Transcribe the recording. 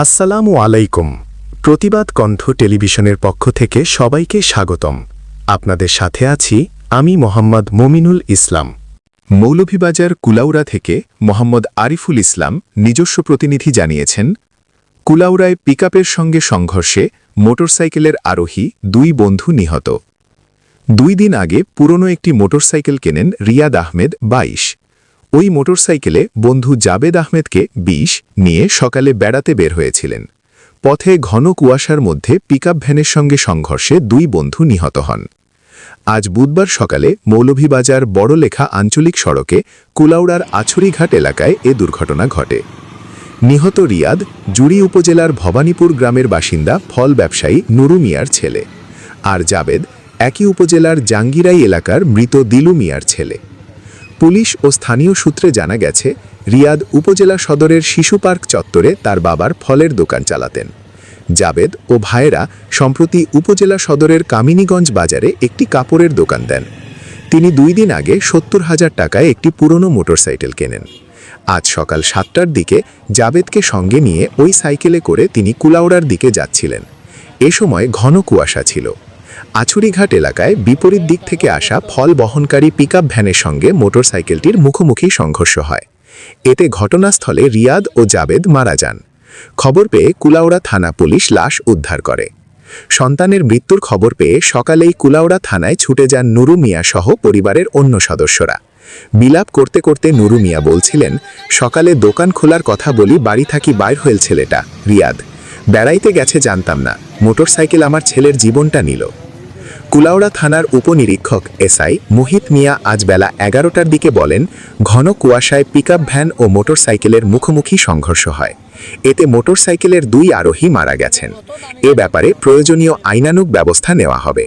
আসসালামু আলাইকুম। প্রতিবাদ কণ্ঠ টেলিভিশনের পক্ষ থেকে সবাইকে স্বাগতম। আপনাদের সাথে আছি আমি মোহাম্মদ মমিনুল ইসলাম। মৌলভীবাজার কুলাউড়া থেকে মোহাম্মদ আরিফুল ইসলাম নিজস্ব প্রতিনিধি জানিয়েছেন, কুলাউড়ায় পিকআপের সঙ্গে সংঘর্ষে মোটরসাইকেলের আরোহী দুই বন্ধু নিহত। দুই দিন আগে পুরনো একটি মোটরসাইকেল কেনেন রিয়াদ আহমেদ বাইশ। ওই মোটরসাইকেলে বন্ধু জাবেদ আহমেদকে বিশ নিয়ে সকালে বেড়াতে বের হয়েছিলেন। পথে ঘন কুয়াশার মধ্যে পিকআপ ভ্যানের সঙ্গে সংঘর্ষে দুই বন্ধু নিহত হন। আজ বুধবার সকালে মৌলভীবাজার বড়লেখা আঞ্চলিক সড়কে কুলাউড়ার আছড়িঘাট এলাকায় এ দুর্ঘটনা ঘটে। নিহত রিয়াদ জুড়ি উপজেলার ভবানীপুর গ্রামের বাসিন্দা ফল ব্যবসায়ী নুরু মিয়ার ছেলে। আর জাবেদ একই উপজেলার জাঙ্গিরাই এলাকার মৃত দিলু মিয়ার ছেলে। পুলিশ ও স্থানীয় সূত্রে জানা গেছে, রিয়াদ উপজেলা সদরের শিশু পার্ক চত্বরে তার বাবার ফলের দোকান চালাতেন। জাবেদ ও ভাইয়েরা সম্প্রতি উপজেলা সদরের কামিনীগঞ্জ বাজারে একটি কাপড়ের দোকান দেন। তিনি দুই দিন আগে সত্তর হাজার টাকায় একটি পুরনো মোটরসাইকেল কেনেন। আজ সকাল সাতটার দিকে জাবেদকে সঙ্গে নিয়ে ওই সাইকেলে করে তিনি কুলাউড়ার দিকে যাচ্ছিলেন। এ সময় ঘন কুয়াশা ছিল। আছুরিঘাট এলাকায় বিপরীত দিক থেকে আসা ফল বহনকারী পিকআপ ভ্যানের সঙ্গে মোটরসাইকেলটির মুখোমুখি সংঘর্ষ হয়। এতে ঘটনাস্থলে রিয়াদ ও জাবেদ মারা যান। খবর পেয়ে কুলাউড়া থানা পুলিশ লাশ উদ্ধার করে। সন্তানের মৃত্যুর খবর পেয়ে সকালেই কুলাউড়া থানায় ছুটে যান নুরু মিয়া সহ পরিবারের অন্য সদস্যরা। বিলাপ করতে করতে নুরু মিয়া বলছিলেন, সকালে দোকান খোলার কথা বলি, বাড়ি থাকি বাইর হয়েল ছেলেটা, রিয়াদ। বেড়াইতে গেছে জানতাম না। মোটরসাইকেল আমার ছেলের জীবনটা নিল। কুলাউড়া থানার উপনিরীক্ষক এসআই মোহিত মিয়া আজ বেলা এগারোটার দিকে বলেন, ঘন কুয়াশায় পিকআপ ভ্যান ও মোটরসাইকেলের মুখোমুখি সংঘর্ষ হয়। এতে মোটরসাইকেলের দুই আরোহী মারা গেছেন। এ ব্যাপারে প্রয়োজনীয় আইনানুক ব্যবস্থা নেওয়া হবে।